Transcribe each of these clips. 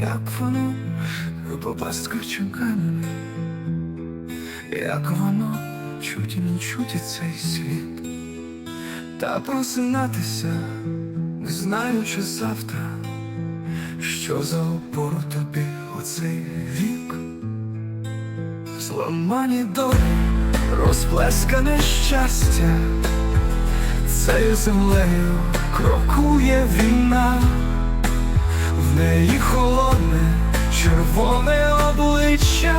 як воно? Пасткочу як воно? Чуть і не чуть і цей світ, та просинатися, не знаючи завтра, що за опору тобі у цей вік, зламані долі, розплескане щастя, цією землею крокує війна. В неї холодне, червоне обличчя,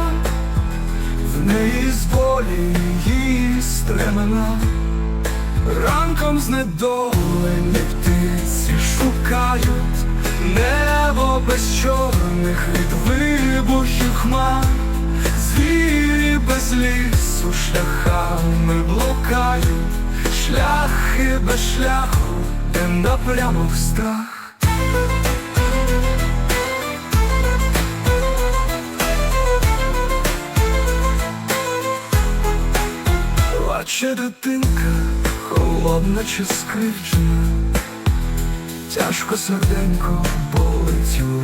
в неї з болі її стремена, ранком знедолені птиці шукають небо без чорних від вибухів хмар, звірі без лісу шляхами блукають, шляхи без шляху, де напрямок страх. Плаче дитинка, холодна чи скривджена, тяжко серденько болить у.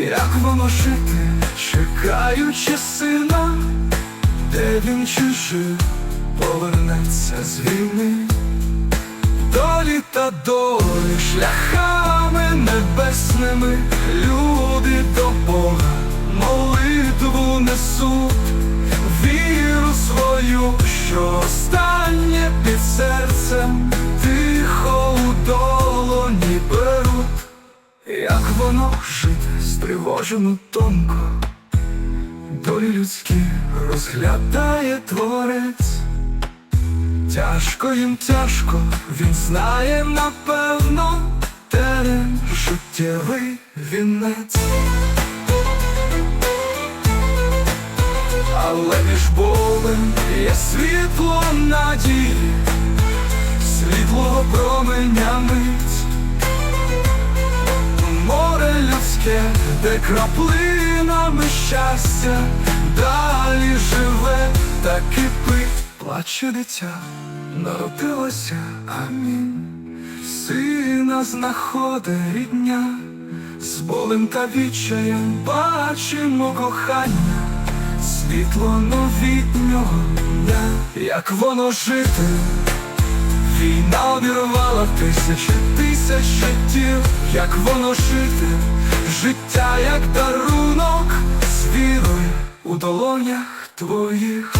Як воно жити, чекаючи сина, де він чужий повернеться з війни, долі та долі шляхами небесними, люди до Бога молитву несуть що останнє під серцем тихо у долоні беруть, як воно жити стривожено тонко, долі людські розглядає творець, тяжко їм тяжко, він знає напевно терен життєвий вінець. Але між болем є світло надії, світлого променя мить, море людське, де краплинами щастя далі живе та кипить, плаче дитя, народилося, амінь, сина знаходить рідня, з болем та відчаєм бачимо кохання світло новітнього дня, як воно жити, війна обірвала тисячі тисяч життів, як воно жити, життя як дарунок. З вірою у долонях твоїх.